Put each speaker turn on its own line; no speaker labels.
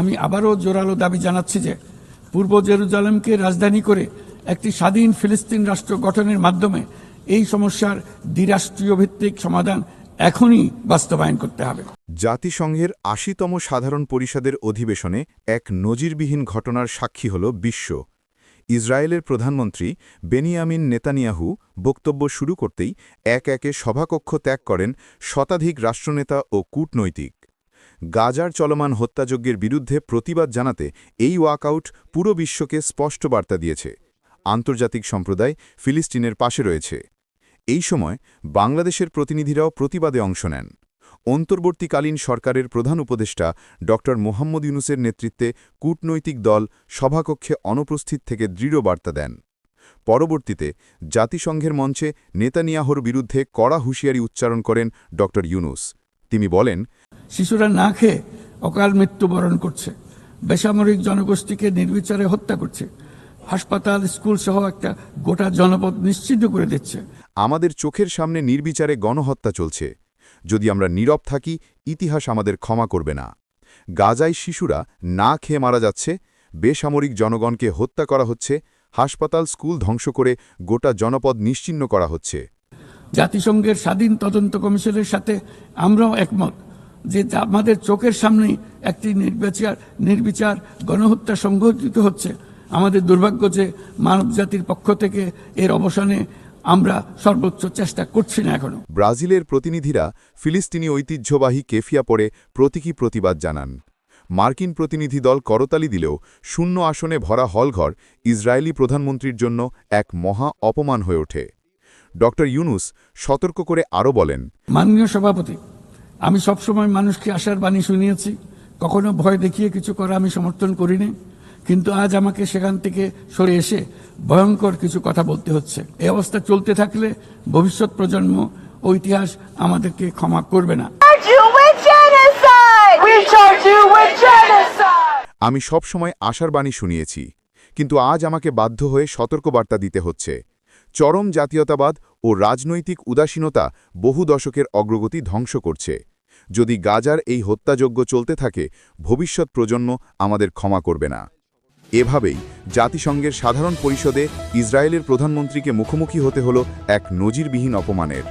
আমি আবারও জোরালো দাবি জানাচ্ছি যে পূর্ব জেরুজালেমকে রাজধানী করে একটি স্বাধীন ফিলিস্তিন রাষ্ট্র গঠনের মাধ্যমে এই সমস্যার দ্বিরাষ্ট্রীয় ভিত্তিক সমাধান এখনই বাস্তবায়ন করতে হবে
জাতিসংঘের আশিতম সাধারণ পরিষদের অধিবেশনে এক নজিরবিহীন ঘটনার সাক্ষী হল বিশ্ব ইসরায়েলের প্রধানমন্ত্রী বেনিয়ামিন নেতানিয়াহু বক্তব্য শুরু করতেই এক একে সভাকক্ষ ত্যাগ করেন শতাধিক রাষ্ট্রনেতা ও কূটনৈতিক গাজার চলমান হত্যাযজ্ঞের বিরুদ্ধে প্রতিবাদ জানাতে এই ওয়াকআউট পুরো বিশ্বকে স্পষ্ট বার্তা দিয়েছে আন্তর্জাতিক সম্প্রদায় ফিলিস্তিনের পাশে রয়েছে এই সময় বাংলাদেশের প্রতিনিধিরাও প্রতিবাদে অংশ নেন অন্তর্বর্তীকালীন সরকারের প্রধান উপদেষ্টা ড মোহাম্মদ ইউনুসের নেতৃত্বে কূটনৈতিক দল সভাকক্ষে অনুপস্থিত থেকে দৃঢ় বার্তা দেন পরবর্তীতে জাতিসংঘের মঞ্চে নেতানিয়াহর বিরুদ্ধে কড়া হুঁশিয়ারি উচ্চারণ করেন ড ইউনুস তিনি বলেন
শিশুরা না খেয়ে অকাল মৃত্যুবরণ করছে বেসামরিক জনগোষ্ঠীকে নির্বিচারে হত্যা করছে হাসপাতাল স্কুল সহ একটা গোটা জনপদ নিশ্চিত করে দিচ্ছে
আমাদের চোখের সামনে নির্বিচারে গণহত্যা চলছে যদি আমরা নীরব থাকি ইতিহাস আমাদের ক্ষমা করবে না গাজায় শিশুরা না খেয়ে মারা যাচ্ছে বেসামরিক জনগণকে হত্যা করা হচ্ছে হাসপাতাল স্কুল ধ্বংস করে গোটা জনপদ নিশ্চিন্ন করা হচ্ছে
জাতিসংঘের স্বাধীন তদন্ত কমিশনের সাথে আমরাও একমত যে আমাদের চোখের সামনে একটি নির্বিচার নির্বিচার গণহত্যা সংঘটিত হচ্ছে আমাদের দুর্ভাগ্য যে মানব জাতির পক্ষ থেকে এর অবসানে আমরা সর্বোচ্চ চেষ্টা করছি না এখনো
ব্রাজিলের প্রতিনিধিরা ফিলিস্তিনি ঐতিহ্যবাহী কেফিয়া পরে প্রতীকী প্রতিবাদ জানান মার্কিন প্রতিনিধি দল করতালি দিলেও শূন্য আসনে ভরা হলঘর ইসরায়েলি প্রধানমন্ত্রীর জন্য এক মহা অপমান হয়ে ওঠে ড ইউনুস সতর্ক করে আরও বলেন
মাননীয় সভাপতি আমি সবসময় মানুষকে আসার বাণী শুনিয়েছি কখনো ভয় দেখিয়ে কিছু করা আমি সমর্থন করিনি কিন্তু আজ আমাকে সেখান থেকে সরে এসে ভয়ঙ্কর কিছু কথা বলতে হচ্ছে এই অবস্থা চলতে থাকলে ভবিষ্যৎ প্রজন্ম ও ইতিহাস আমাদেরকে ক্ষমা করবে না
আমি সব সময় আশার বাণী শুনিয়েছি কিন্তু আজ আমাকে বাধ্য হয়ে সতর্কবার্তা দিতে হচ্ছে চরম জাতীয়তাবাদ ও রাজনৈতিক উদাসীনতা বহু দশকের অগ্রগতি ধ্বংস করছে যদি গাজার এই হত্যাযজ্ঞ চলতে থাকে ভবিষ্যৎ প্রজন্ম আমাদের ক্ষমা করবে না এভাবেই জাতিসংঘের সাধারণ পরিষদে ইসরায়েলের প্রধানমন্ত্রীকে মুখোমুখি হতে হল এক নজিরবিহীন অপমানের